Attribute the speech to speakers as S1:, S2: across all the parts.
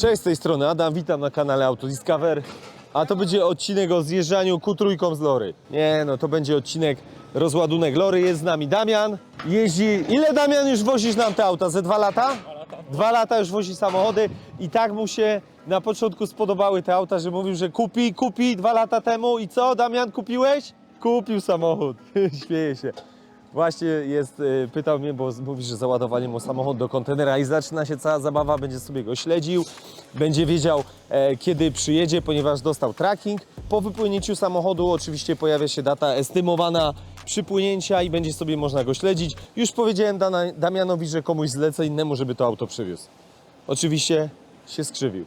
S1: Cześć z tej strony Adam, witam na kanale Auto Discover. A to będzie odcinek o zjeżdżaniu Q3 z Lory. Nie no, to będzie odcinek rozładunek Lory. Jest z nami Damian. Jeździ... Ile Damian już wozisz nam te auta? Ze dwa lata? Dwa lata już wozi samochody i tak mu się na początku spodobały te auta, że mówił, że kupi, kupi dwa lata temu i co Damian kupiłeś? Kupił samochód. Śmieje się. Właśnie jest, y, pytał mnie, bo mówi, że załadowanie mu samochód do kontenera i zaczyna się cała zabawa, będzie sobie go śledził, będzie wiedział e, kiedy przyjedzie, ponieważ dostał tracking. Po wypłynięciu samochodu oczywiście pojawia się data estymowana przypłynięcia i będzie sobie można go śledzić. Już powiedziałem Dana, Damianowi, że komuś zlecę innemu, żeby to auto przywiózł. Oczywiście się skrzywił.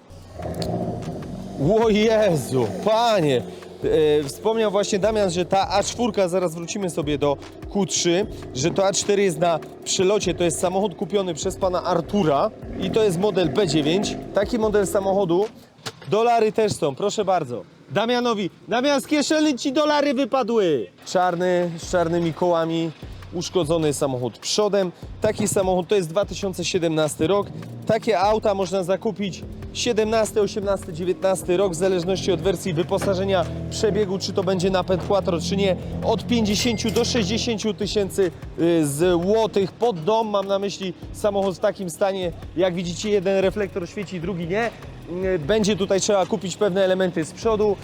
S1: O Jezu, panie! E, wspomniał właśnie Damian, że ta A4, zaraz wrócimy sobie do Q3, że to A4 jest na przelocie, to jest samochód kupiony przez pana Artura i to jest model B9. Taki model samochodu, dolary też są, proszę bardzo. Damianowi, Damian z kieszeni ci dolary wypadły! Czarny, z czarnymi kołami, uszkodzony samochód przodem. Taki samochód to jest 2017 rok. Takie auta można zakupić 17, 18, 19 rok, w zależności od wersji wyposażenia, przebiegu, czy to będzie napęd quattro, czy nie, od 50 do 60 tysięcy y, złotych pod dom. Mam na myśli samochód w takim stanie, jak widzicie, jeden reflektor świeci, drugi nie. Y, Będzie tutaj trzeba kupić pewne elementy z przodu,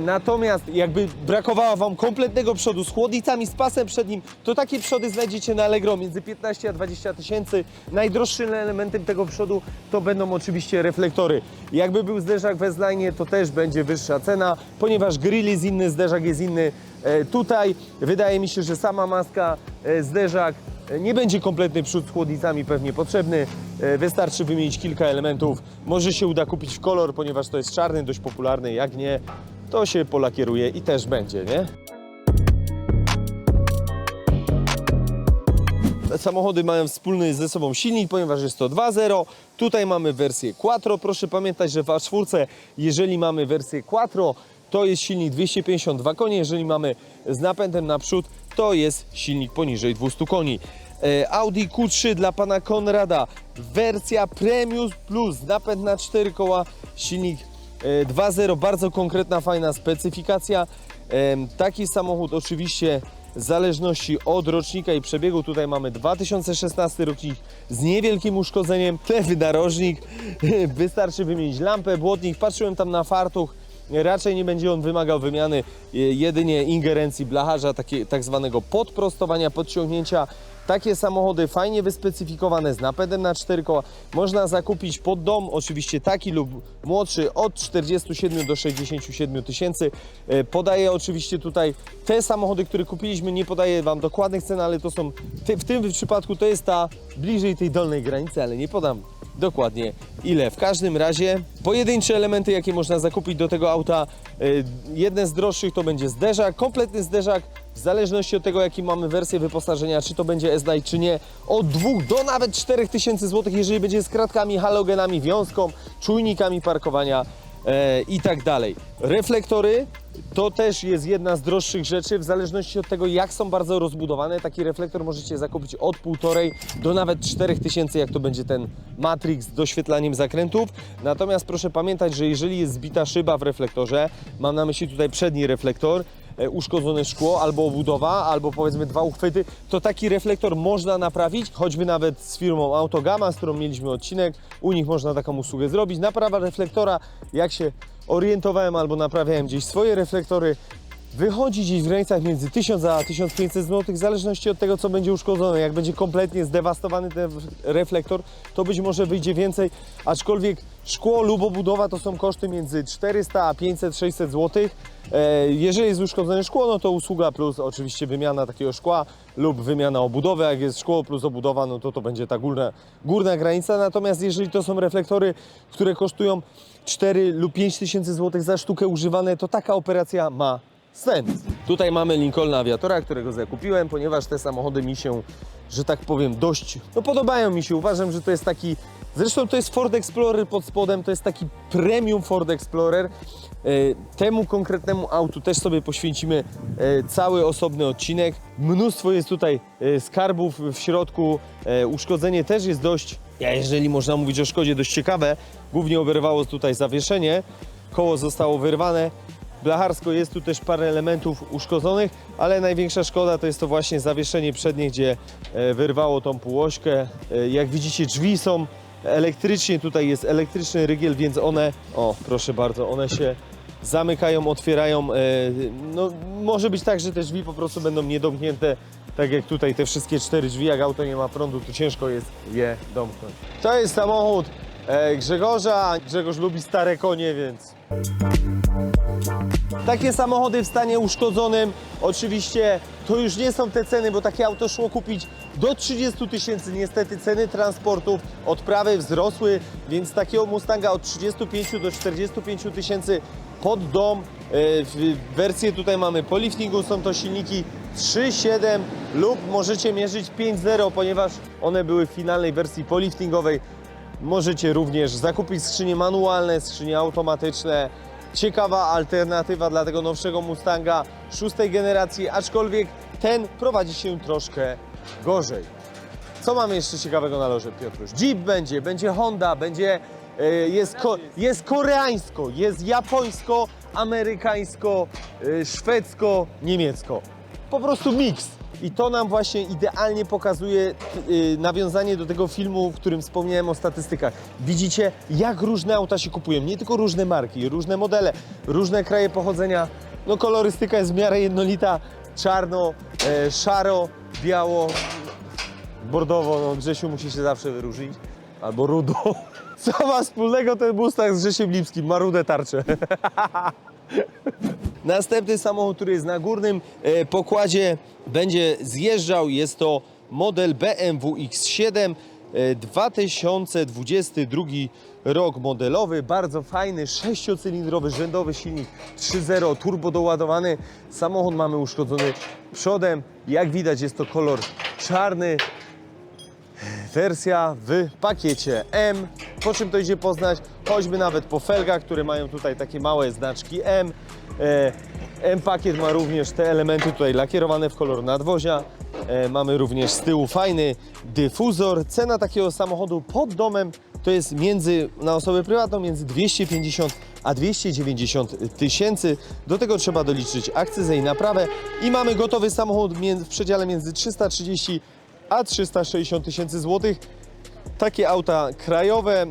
S1: natomiast jakby brakowało Wam kompletnego przodu z chłodnicami, z pasem przed nim, to takie przody znajdziecie na Allegro między 15 a 20 tysięcy. Najdroższym elementem tego przodu to będą oczywiście reflektory. Jakby był zderzak w S-Line, to też będzie wyższa cena, ponieważ grill jest inny, zderzak jest inny. E, Tutaj wydaje mi się, że sama maska, e, zderzak, e, nie będzie kompletny przód z chłodnicami pewnie potrzebny. E, Wystarczy wymienić kilka elementów. Może się uda kupić w kolor, ponieważ to jest czarny, dość popularny. Jak nie, to się polakieruje i też będzie, nie? Samochody mają wspólny ze sobą silnik, ponieważ jest to 2.0. Tutaj mamy wersję Quattro. Proszę pamiętać, że w A4, jeżeli mamy wersję Quattro, to jest silnik 252 konie. Jeżeli mamy z napędem naprzód, to jest silnik poniżej 200 koni. E, Audi Q3 dla pana Konrada. Wersja Premium Plus, napęd na 4 koła, silnik 2.0, bardzo konkretna, fajna specyfikacja. Taki samochód oczywiście w zależności od rocznika i przebiegu. Tutaj mamy 2016 rocznik z niewielkim uszkodzeniem, lewy narożnik, wystarczy wymienić lampę, błotnik. Patrzyłem tam na fartuch, raczej nie będzie on wymagał wymiany, e, jedynie ingerencji blacharza, takie, tak zwanego podprostowania, podciągnięcia. Takie samochody fajnie wyspecyfikowane z napędem na 4 koła można zakupić pod dom, oczywiście taki lub młodszy od 47 do 67 tysięcy. E, Podaję oczywiście tutaj te samochody, które kupiliśmy, nie podaję Wam dokładnych cen, ale to są, w tym przypadku to jest ta bliżej tej dolnej granicy, ale nie podam dokładnie ile. W każdym razie pojedyncze elementy, jakie można zakupić do tego auta, e, jedne z droższych to będzie zderzak, kompletny zderzak, w zależności od tego, jaki mamy wersję wyposażenia, czy to będzie S-Line, czy nie, od 2 do nawet 4 tysięcy złotych, jeżeli będzie z kratkami, halogenami, wiązką, czujnikami parkowania e, i tak dalej. Reflektory to też jest jedna z droższych rzeczy, w zależności od tego, jak są bardzo rozbudowane. Taki reflektor możecie zakupić od 1,5 do nawet 4 tysięcy, jak to będzie ten Matrix z doświetlaniem zakrętów. Natomiast proszę pamiętać, że jeżeli jest zbita szyba w reflektorze, mam na myśli tutaj przedni reflektor, uszkodzone szkło, albo obudowa, albo powiedzmy dwa uchwyty, to taki reflektor można naprawić, choćby nawet z firmą Autogama, z którą mieliśmy odcinek, u nich można taką usługę zrobić. Naprawa reflektora, jak się orientowałem albo naprawiałem gdzieś swoje reflektory, wychodzi gdzieś w granicach między 1000 a 1500 zł, w zależności od tego, co będzie uszkodzone. Jak będzie kompletnie zdewastowany ten reflektor, to być może wyjdzie więcej, aczkolwiek szkło lub obudowa to są koszty między 400 a 500, 600 zł. Jeżeli jest uszkodzone szkło, no to usługa plus oczywiście wymiana takiego szkła lub wymiana obudowy. Jak jest szkło plus obudowa, no to to będzie ta górna, górna granica. Natomiast jeżeli to są reflektory, które kosztują 4 lub 5 tysięcy złotych za sztukę używane, to taka operacja ma sens. Tutaj mamy Lincolna Aviatora, którego zakupiłem, ponieważ te samochody mi się, że tak powiem, dość, no podobają mi się. Uważam, że to jest taki, zresztą to jest Ford Explorer pod spodem, to jest taki premium Ford Explorer. E, Temu konkretnemu autu też sobie poświęcimy e, cały osobny odcinek. Mnóstwo jest tutaj e, skarbów w środku, uszkodzenie też jest dość jeżeli można mówić o szkodzie, dość ciekawe. Głównie oberwało tutaj zawieszenie, koło zostało wyrwane. Blacharsko jest tu też parę elementów uszkodzonych, ale największa szkoda to jest to właśnie zawieszenie przednie, gdzie e, wyrwało tą półośkę. E, Jak widzicie drzwi są elektrycznie, tutaj jest elektryczny rygiel, więc one, o proszę bardzo, one się zamykają, otwierają. e, No, może być tak, że te drzwi po prostu będą niedomknięte, tak jak tutaj te wszystkie cztery drzwi, jak auto nie ma prądu, to ciężko jest je domknąć. To jest samochód Grzegorza. Grzegorz lubi stare konie, więc takie samochody w stanie uszkodzonym, oczywiście to już nie są te ceny, bo takie auto szło kupić do 30 tysięcy. Niestety ceny transportów, odprawy wzrosły, więc takiego Mustanga od 35 do 45 tysięcy pod dom. E, Wersję tutaj mamy po liftingu, są to silniki 3.7 lub możecie mierzyć 5.0, ponieważ one były w finalnej wersji poliftingowej. Możecie również zakupić skrzynie manualne, skrzynie automatyczne. Ciekawa alternatywa dla tego nowszego Mustanga szóstej generacji, aczkolwiek ten prowadzi się troszkę gorzej. Co mamy jeszcze ciekawego na loże, Piotruś? Jeep będzie, będzie Honda, będzie, e, jest, ko, jest koreańsko, jest japońsko, amerykańsko, e, szwedzko, niemiecko. Po prostu miks. I to nam właśnie idealnie pokazuje y, nawiązanie do tego filmu, w którym wspomniałem o statystykach. Widzicie, jak różne auta się kupują. Nie tylko różne marki, różne modele, różne kraje pochodzenia. No kolorystyka jest w miarę jednolita. Czarno, e, szaro, biało, bordowo. No, Grzesiu musi się zawsze wyróżnić. Albo rudo. Co ma wspólnego ten Mustang z Grzesiem Lipskim? Ma rude tarcze. Następny samochód, który jest na górnym e, pokładzie, będzie zjeżdżał. Jest to model BMW X7 e, 2022 rok modelowy. Bardzo fajny, sześciocylindrowy, rzędowy silnik 3.0, turbo doładowany. Samochód mamy uszkodzony przodem. Jak widać jest to kolor czarny. Wersja w pakiecie M. Po czym to idzie poznać? Choćby nawet po felgach, które mają tutaj takie małe znaczki M. E, M-pakiet ma również te elementy tutaj lakierowane w kolor nadwozia. E, mamy również z tyłu fajny dyfuzor. Cena takiego samochodu pod domem to jest między, na osobę prywatną między 250 a 290 tysięcy. Do tego trzeba doliczyć akcyzę i naprawę. I mamy gotowy samochód w przedziale między 330 a 360 tysięcy złotych. Takie auta krajowe, e,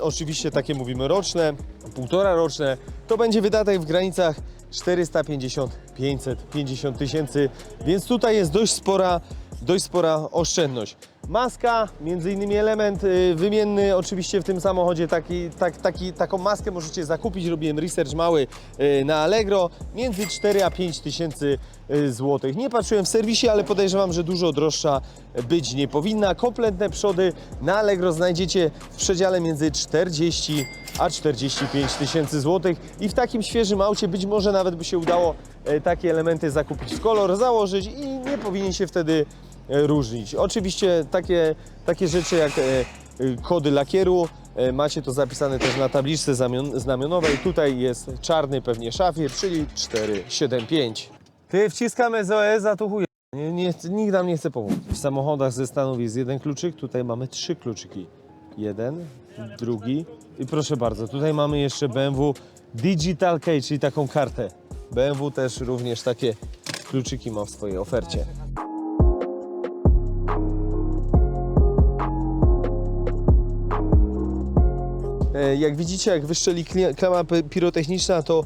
S1: oczywiście takie mówimy roczne, półtora roczne, to będzie wydatek w granicach 450-550 tysięcy, więc tutaj jest dość spora, dość spora oszczędność. Maska, między innymi element y, wymienny oczywiście w tym samochodzie, taki, tak, taki, taką maskę możecie zakupić, robiłem research mały y, na Allegro, między 4 a 5 tysięcy y, złotych. Nie patrzyłem w serwisie, ale podejrzewam, że dużo droższa być nie powinna. Kompletne przody na Allegro znajdziecie w przedziale między 40 a 45 tysięcy złotych i w takim świeżym aucie być może nawet by się udało takie elementy zakupić w kolor, założyć i nie powinien się wtedy różnić. Oczywiście takie, takie rzeczy jak e, e, kody lakieru e, macie to zapisane też na tabliczce znamionowej. Tutaj jest czarny pewnie szafir, czyli 475. Ty wciskamy tu chuj. Nie, nie, nikt nam nie chce pomóc. W samochodach ze Stanów jest jeden kluczyk, tutaj mamy trzy kluczyki. Jeden, drugi i proszę bardzo, tutaj mamy jeszcze BMW Digital Key, czyli taką kartę. BMW też również takie kluczyki ma w swojej ofercie. Jak widzicie, jak wyszczeli klama pi- pirotechniczna, to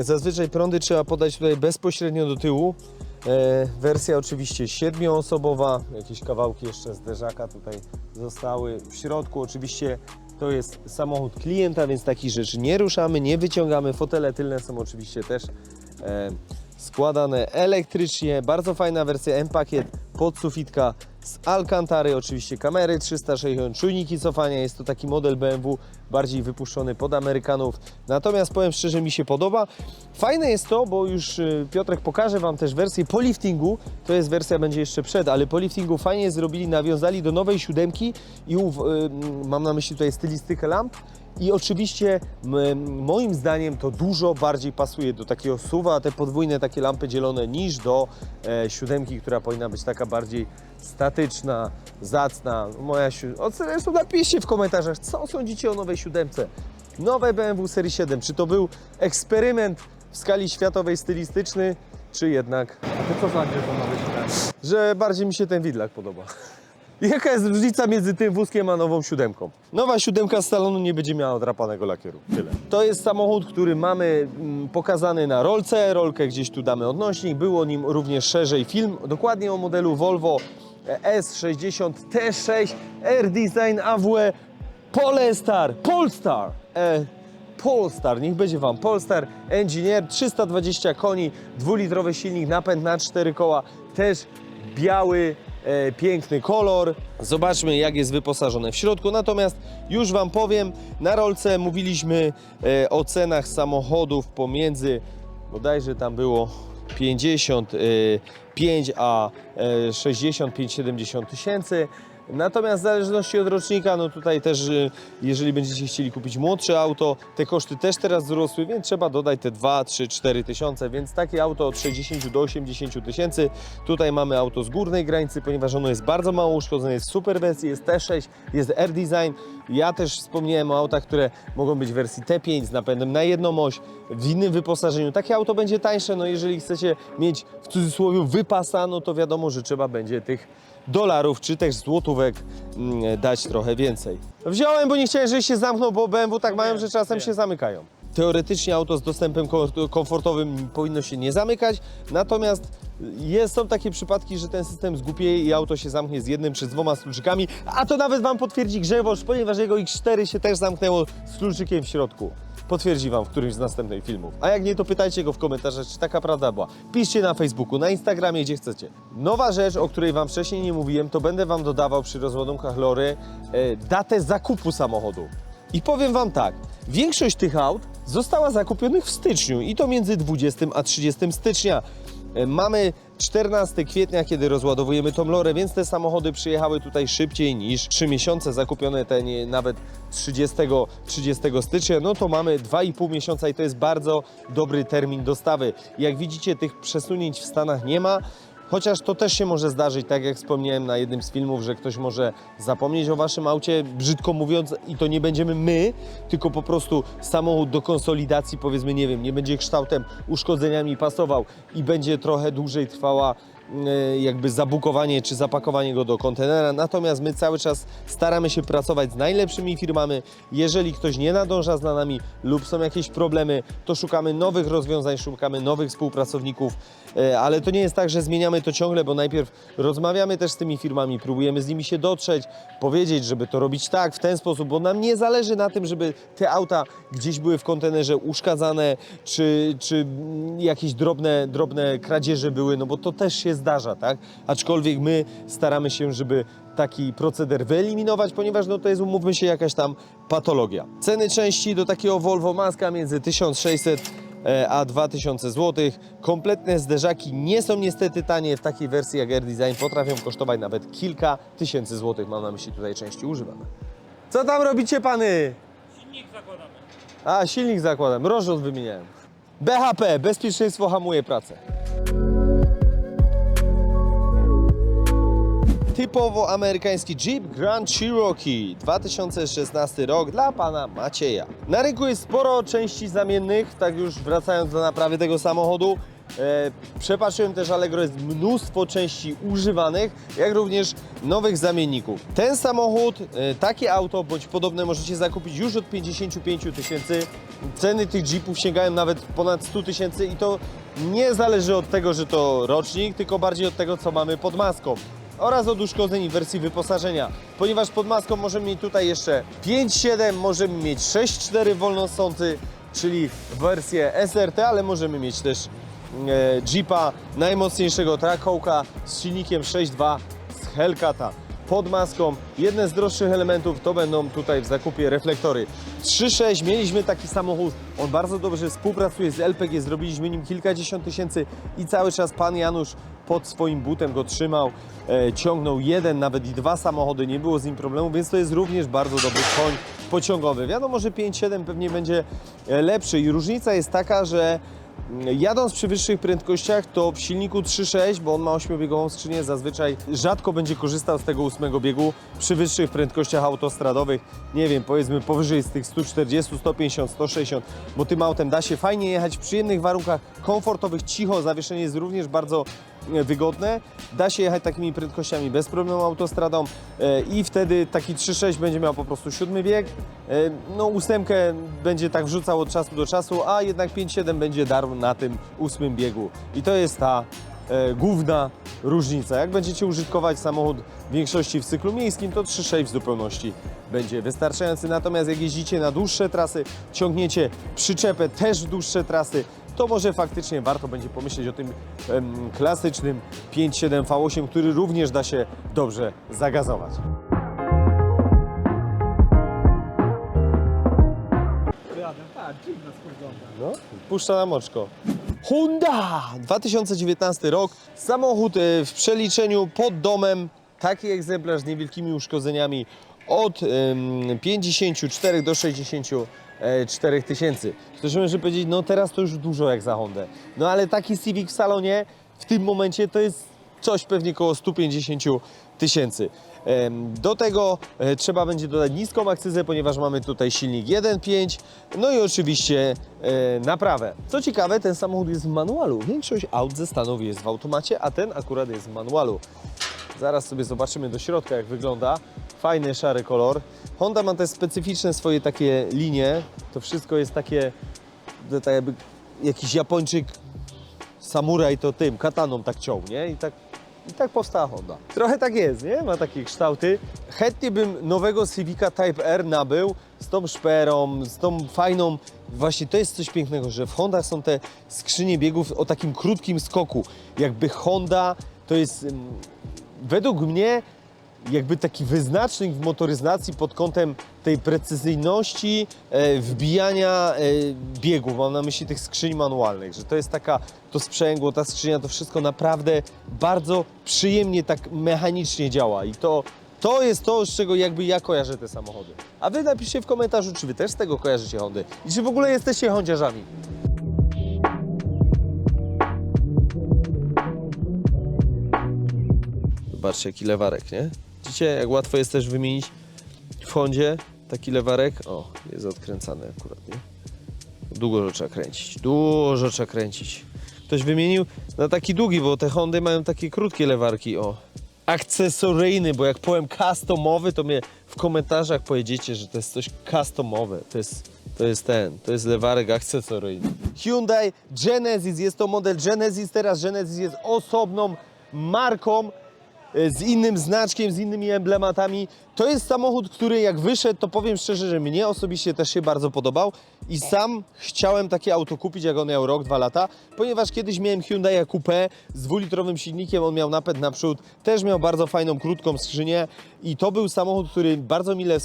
S1: zazwyczaj prądy trzeba podać tutaj bezpośrednio do tyłu. E, wersja oczywiście siedmioosobowa, jakieś kawałki jeszcze zderzaka tutaj zostały. W środku oczywiście to jest samochód klienta, więc takich rzeczy nie ruszamy, nie wyciągamy. Fotele tylne są oczywiście też e, składane elektrycznie. Bardzo fajna wersja M-Pakiet, podsufitka z Alcantary, oczywiście kamery 360, czujniki cofania. Jest to taki model BMW bardziej wypuszczony pod Amerykanów. Natomiast powiem szczerze, mi się podoba. Fajne jest to, bo już y, Piotrek pokaże Wam też wersję po liftingu. To jest wersja, będzie jeszcze przed, ale po liftingu fajnie zrobili, nawiązali do nowej siódemki i y, mam na myśli tutaj stylistykę lamp. I oczywiście moim zdaniem to dużo bardziej pasuje do takiego suwa, te podwójne takie lampy dzielone niż do e, siódemki, która powinna być taka bardziej statyczna, zacna, moja siódemka. Zresztą napiszcie w komentarzach, co sądzicie o nowej siódemce. Nowe BMW Serii 7, czy to był eksperyment w skali światowej stylistyczny, czy jednak,
S2: A ty co sądzisz o nowej siódemce?
S1: że bardziej mi się ten widlak podoba. Jaka jest różnica między tym wózkiem a nową siódemką? Nowa siódemka z salonu nie będzie miała odrapanego lakieru. Tyle. To jest samochód, który mamy mm, pokazany na rolce. Rolkę gdzieś tu damy odnośnik. Było nim również szerzej film. Dokładnie o modelu Volvo S60 T6 Air Design AWE Polestar. Polestar. E, Polestar, niech będzie Wam Polestar Engineer, 320 koni, dwulitrowy silnik, napęd na cztery koła, też biały, e, piękny kolor. Zobaczmy jak jest wyposażone w środku, natomiast już Wam powiem, na rolce mówiliśmy e, o cenach samochodów pomiędzy, bodajże tam było 55 a e, 65-70 tysięcy. Natomiast w zależności od rocznika, no tutaj też, y, jeżeli będziecie chcieli kupić młodsze auto, te koszty też teraz wzrosły, więc trzeba dodać te 2, 3, 4 tysiące, więc takie auto od 60 do 80 tysięcy. Tutaj mamy auto z górnej granicy, ponieważ ono jest bardzo mało uszkodzone, jest super wersji, jest T6, jest R-Design. Ja też wspomniałem o autach, które mogą być w wersji T5 z napędem na jedną oś, w innym wyposażeniu. Takie auto będzie tańsze, no jeżeli chcecie mieć w cudzysłowie wypasa, no to wiadomo, że trzeba będzie tych dolarów czy też złotówek mm, dać trochę więcej. Wziąłem, bo nie chciałem, żeby się zamknął, bo BMW tak mają, że czasem się zamykają. Teoretycznie auto z dostępem ko- komfortowym powinno się nie zamykać, natomiast jest, są takie przypadki, że ten system zgłupieje i auto się zamknie z jednym czy z dwoma kluczykami, a to nawet Wam potwierdzi Grzegorz, ponieważ jego X4 się też zamknęło z kluczykiem w środku. Potwierdzi Wam w którymś z następnych filmów. A jak nie, to pytajcie go w komentarzach, czy taka prawda była. Piszcie na Facebooku, na Instagramie, gdzie chcecie. Nowa rzecz, o której Wam wcześniej nie mówiłem, to będę Wam dodawał przy rozładunkach Lory e, datę zakupu samochodu. I powiem Wam tak, większość tych aut została zakupionych w styczniu i to między 20 a 30 stycznia. E, Mamy 14 kwietnia, kiedy rozładowujemy tą lorę, więc te samochody przyjechały tutaj szybciej niż 3 miesiące, zakupione te nie, nawet 30, 30 stycznia, no to mamy 2,5 miesiąca i to jest bardzo dobry termin dostawy. Jak widzicie, tych przesunięć w Stanach nie ma. Chociaż to też się może zdarzyć, tak jak wspomniałem na jednym z filmów, że ktoś może zapomnieć o waszym aucie, brzydko mówiąc, i to nie będziemy my, tylko po prostu samochód do konsolidacji, powiedzmy, nie wiem, nie będzie kształtem, uszkodzeniami pasował i będzie trochę dłużej trwała e, jakby zabukowanie czy zapakowanie go do kontenera. Natomiast my cały czas staramy się pracować z najlepszymi firmami. Jeżeli ktoś nie nadąża za nami lub są jakieś problemy, to szukamy nowych rozwiązań, szukamy nowych współpracowników, ale to nie jest tak, że zmieniamy to ciągle, bo najpierw rozmawiamy też z tymi firmami, próbujemy z nimi się dotrzeć, powiedzieć, żeby to robić tak, w ten sposób, bo nam nie zależy na tym, żeby te auta gdzieś były w kontenerze uszkadzane, czy, czy jakieś drobne, drobne kradzieże były, no bo to też się zdarza, tak? Aczkolwiek my staramy się, żeby taki proceder wyeliminować, ponieważ no to jest, umówmy się, jakaś tam patologia. Ceny części do takiego Volvo Maska między 1600 e, a 2000 zł. Kompletne zderzaki nie są niestety tanie. W takiej wersji jak Air Design potrafią kosztować nawet kilka tysięcy złotych. Mam na myśli tutaj części używane. Co tam robicie pany?
S2: Silnik zakładamy.
S1: A, silnik zakładam, rozrzut wymieniałem. BHP, bezpieczeństwo hamuje pracę. Typowo amerykański Jeep Grand Cherokee 2016 rok dla pana Macieja. Na rynku jest sporo części zamiennych, tak już wracając do naprawy tego samochodu. E, przepatrzyłem też Allegro, jest mnóstwo części używanych, jak również nowych zamienników. Ten samochód, e, takie auto bądź podobne możecie zakupić już od 55 tysięcy. Ceny tych Jeepów sięgają nawet ponad 100 tysięcy i to nie zależy od tego, że to rocznik, tylko bardziej od tego, co mamy pod maską oraz od uszkodzeń w wersji wyposażenia. Ponieważ pod maską możemy mieć tutaj jeszcze 5.7, możemy mieć 6.4 wolnosący, czyli wersję SRT, ale możemy mieć też e, Jeepa najmocniejszego Trackhawka z silnikiem 6.2 z Hellcata. Pod maską jedne z droższych elementów to będą tutaj w zakupie reflektory. 3.6 mieliśmy taki samochód, on bardzo dobrze współpracuje z LPG, zrobiliśmy nim kilkadziesiąt tysięcy i cały czas pan Janusz pod swoim butem go trzymał, e, ciągnął jeden, nawet i dwa samochody, nie było z nim problemu, więc to jest również bardzo dobry koń pociągowy. Wiadomo, że 5.7 pewnie będzie e, lepszy i różnica jest taka, że Jadąc przy wyższych prędkościach, to w silniku 3.6, bo on ma 8-biegową skrzynię, zazwyczaj rzadko będzie korzystał z tego 8 biegu przy wyższych prędkościach autostradowych. Nie wiem, powiedzmy powyżej z tych 140, 150, 160, bo tym autem da się fajnie jechać w przyjemnych warunkach, komfortowych, cicho. Zawieszenie jest również bardzo wygodne. Da się jechać takimi prędkościami bez problemu autostradą e, i wtedy taki 3.6 będzie miał po prostu siódmy bieg. E, No ósemkę będzie tak wrzucał od czasu do czasu, a jednak 5.7 będzie darł na tym ósmym biegu. I to jest ta e, główna różnica. Jak będziecie użytkować samochód w większości w cyklu miejskim, to 3.6 w zupełności będzie wystarczający. Natomiast jak jeździcie na dłuższe trasy, ciągniecie przyczepę też w dłuższe trasy, to może faktycznie warto będzie pomyśleć o tym em, klasycznym 5.7 V8, który również da się dobrze zagazować. No, puszcza na moczko. Honda! 2019 rok. Samochód e, w przeliczeniu pod domem. Taki egzemplarz z niewielkimi uszkodzeniami od 54 do 60 4000. Ktoś może powiedzieć, no teraz to już dużo jak za Hondę. No ale taki Civic w salonie w tym momencie to jest coś pewnie około 150 tysięcy. Do tego e, trzeba będzie dodać niską akcyzę, ponieważ mamy tutaj silnik 1.5, no i oczywiście e, naprawę. Co ciekawe, ten samochód jest w manualu. Większość aut ze Stanów jest w automacie, a ten akurat jest w manualu. Zaraz sobie zobaczymy do środka, jak wygląda. Fajny, szary kolor. Honda ma też specyficzne swoje takie linie. To wszystko jest takie, tak jakby jakiś Japończyk samuraj to tym, kataną tak ciął, nie? I tak, I tak powstała Honda. Trochę tak jest, nie? Ma takie kształty. Chętnie bym nowego Civica Type R nabył z tą szperą, z tą fajną... Właśnie to jest coś pięknego, że w Hondach są te skrzynie biegów o takim krótkim skoku. Jakby Honda to jest... Według mnie jakby taki wyznacznik w motoryzacji pod kątem tej precyzyjności e, wbijania e, biegów, mam na myśli tych skrzyń manualnych, że to jest taka, to sprzęgło, ta skrzynia, to wszystko naprawdę bardzo przyjemnie tak mechanicznie działa i to, to jest to, z czego jakby ja kojarzę te samochody. A wy napiszcie w komentarzu, czy wy też z tego kojarzycie Hondy i czy w ogóle jesteście hondziarzami. Zobaczcie, jaki lewarek, nie? Widzicie, jak łatwo jest też wymienić w Hondzie taki lewarek? O, jest odkręcany akurat, nie? Długo trzeba kręcić, dużo trzeba kręcić. Ktoś wymienił na taki długi, bo te Hondy mają takie krótkie lewarki, o. Akcesoryjny, bo jak powiem customowy, to mnie w komentarzach powiedziecie, że to jest coś customowe. To jest, to jest ten, to jest lewarek akcesoryjny. Hyundai Genesis, jest to model Genesis, teraz Genesis jest osobną marką, z innym znaczkiem, z innymi emblematami. To jest samochód, który jak wyszedł, to powiem szczerze, że mnie osobiście też się bardzo podobał i sam chciałem takie auto kupić, jak on miał rok, dwa lata, ponieważ kiedyś miałem Hyundai Coupe z dwulitrowym silnikiem, on miał napęd naprzód, też miał bardzo fajną, krótką skrzynię i to był samochód, który bardzo mile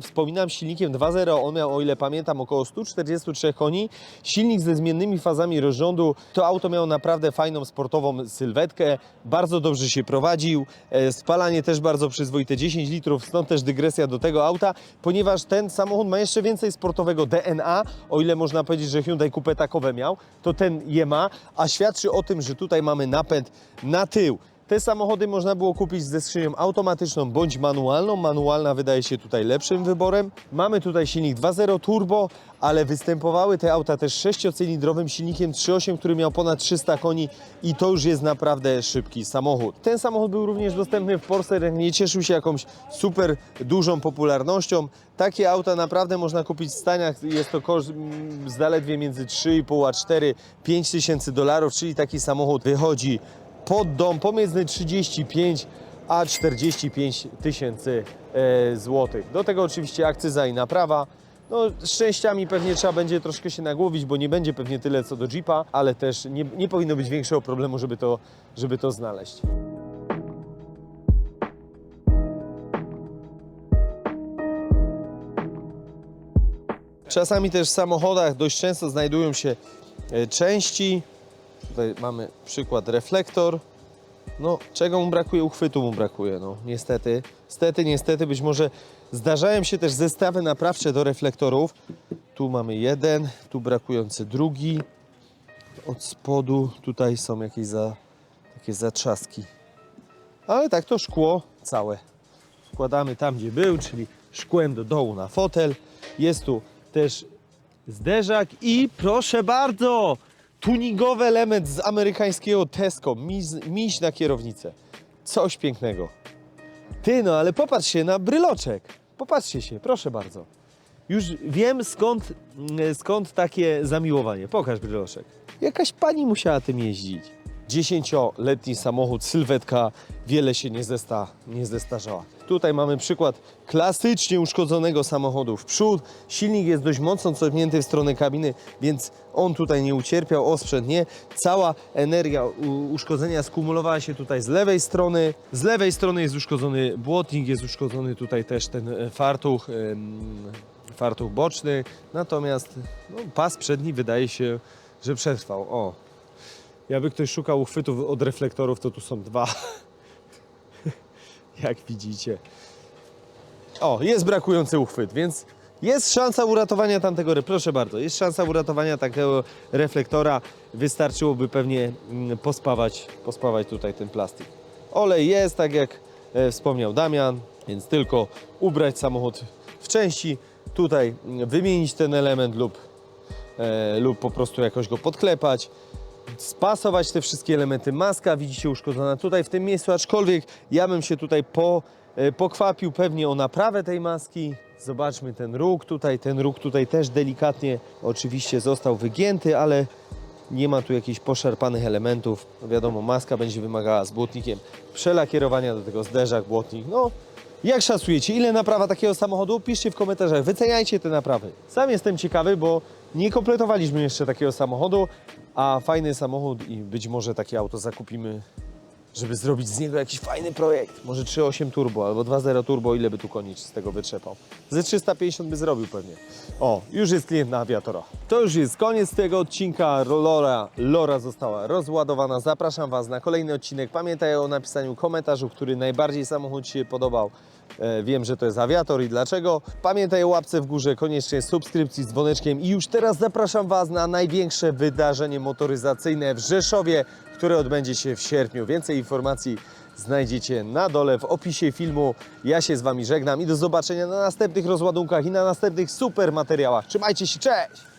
S1: wspominam, silnikiem 2.0, on miał, o ile pamiętam, około 143 koni, silnik ze zmiennymi fazami rozrządu, to auto miało naprawdę fajną, sportową sylwetkę, bardzo dobrze się prowadził, e, spalanie też bardzo przyzwoite, 10 litrów, stąd też dygresja do tego auta, ponieważ ten samochód ma jeszcze więcej sportowego DNA, o ile można powiedzieć, że Hyundai Coupe takowe miał, to ten je ma, a świadczy o tym, że tutaj mamy napęd na tył. Te samochody można było kupić ze skrzynią automatyczną bądź manualną. Manualna wydaje się tutaj lepszym wyborem. Mamy tutaj silnik 2.0 turbo, ale występowały te auta też sześciocylindrowym silnikiem 3.8, który miał ponad 300 koni i to już jest naprawdę szybki samochód. Ten samochód był również dostępny w Polsce, nie cieszył się jakąś super dużą popularnością. Takie auta naprawdę można kupić w Stanach. Jest to koszt mm, zaledwie między 3,5 a 4, 5 tysięcy dolarów, czyli taki samochód wychodzi pod dom pomiędzy 35 a 45 tysięcy e, złotych. Do tego oczywiście akcyza i naprawa. No, z częściami pewnie trzeba będzie troszkę się nagłowić, bo nie będzie pewnie tyle co do Jeepa, ale też nie, nie powinno być większego problemu, żeby to, żeby to znaleźć. Czasami też w samochodach dość często znajdują się e, części. Tutaj mamy przykład reflektor. No, czego mu brakuje? Uchwytu mu brakuje, no niestety. Stety, niestety, być może zdarzają się też zestawy naprawcze do reflektorów. Tu mamy jeden, tu brakujący drugi. od spodu tutaj są jakieś za, takie zatrzaski. Ale tak to szkło całe. Wkładamy tam, gdzie był, czyli szkłem do dołu na fotel. Jest tu też zderzak i proszę bardzo, tuningowy element z amerykańskiego Tesco, miś, miś na kierownicę. Coś pięknego. Ty no, ale popatrz się na bryloczek. Popatrzcie się, proszę bardzo. Już wiem skąd, mm, skąd takie zamiłowanie. Pokaż bryloczek. Jakaś pani musiała tym jeździć. Dziesięcioletni samochód, sylwetka, wiele się nie, zesta, nie zestarzała. Tutaj mamy przykład klasycznie uszkodzonego samochodu w przód. Silnik jest dość mocno cofnięty w stronę kabiny, więc on tutaj nie ucierpiał, osprzęt nie. Cała energia uszkodzenia skumulowała się tutaj z lewej strony. Z lewej strony jest uszkodzony błotnik, jest uszkodzony tutaj też ten e, fartuch, fartuch boczny. Natomiast no, pas przedni wydaje się, że przetrwał. O, jakby ktoś szukał uchwytów od reflektorów, to tu są dwa. Jak widzicie. O, jest brakujący uchwyt, więc jest szansa uratowania tamtego, proszę bardzo, jest szansa uratowania takiego reflektora. Wystarczyłoby pewnie mm, pospawać, pospawać tutaj ten plastik. Olej jest, tak jak e, wspomniał Damian, więc tylko ubrać samochód w części, tutaj mm, wymienić ten element lub, e, lub po prostu jakoś go podklepać spasować te wszystkie elementy. Maska widzicie uszkodzona tutaj w tym miejscu, aczkolwiek ja bym się tutaj po, e, pokwapił pewnie o naprawę tej maski. Zobaczmy ten róg tutaj, ten róg tutaj też delikatnie oczywiście został wygięty, ale nie ma tu jakichś poszarpanych elementów. No wiadomo, maska będzie wymagała z błotnikiem przelakierowania do tego zderzak, błotnik. No, jak szacujecie, ile naprawa takiego samochodu? Piszcie w komentarzach, wyceniajcie te naprawy. Sam jestem ciekawy, bo nie kompletowaliśmy jeszcze takiego samochodu, a fajny samochód i być może takie auto zakupimy, żeby zrobić z niego jakiś fajny projekt. Może 3.8 turbo albo 2.0 turbo, ile by tu koni z tego wytrzepał. Ze 350 by zrobił pewnie. O, już jest klient na awiatora. To już jest koniec tego odcinka. Lora, Lora została rozładowana. Zapraszam Was na kolejny odcinek. Pamiętaj o napisaniu komentarzu, który najbardziej samochód Ci się podobał. E, Wiem, że to jest awiator i dlaczego. Pamiętaj o łapce w górze, koniecznie subskrypcji z dzwoneczkiem i już teraz zapraszam Was na największe wydarzenie motoryzacyjne w Rzeszowie, które odbędzie się w sierpniu. Więcej informacji znajdziecie na dole w opisie filmu. Ja się z Wami żegnam i do zobaczenia na następnych rozładunkach i na następnych super materiałach. Trzymajcie się, cześć!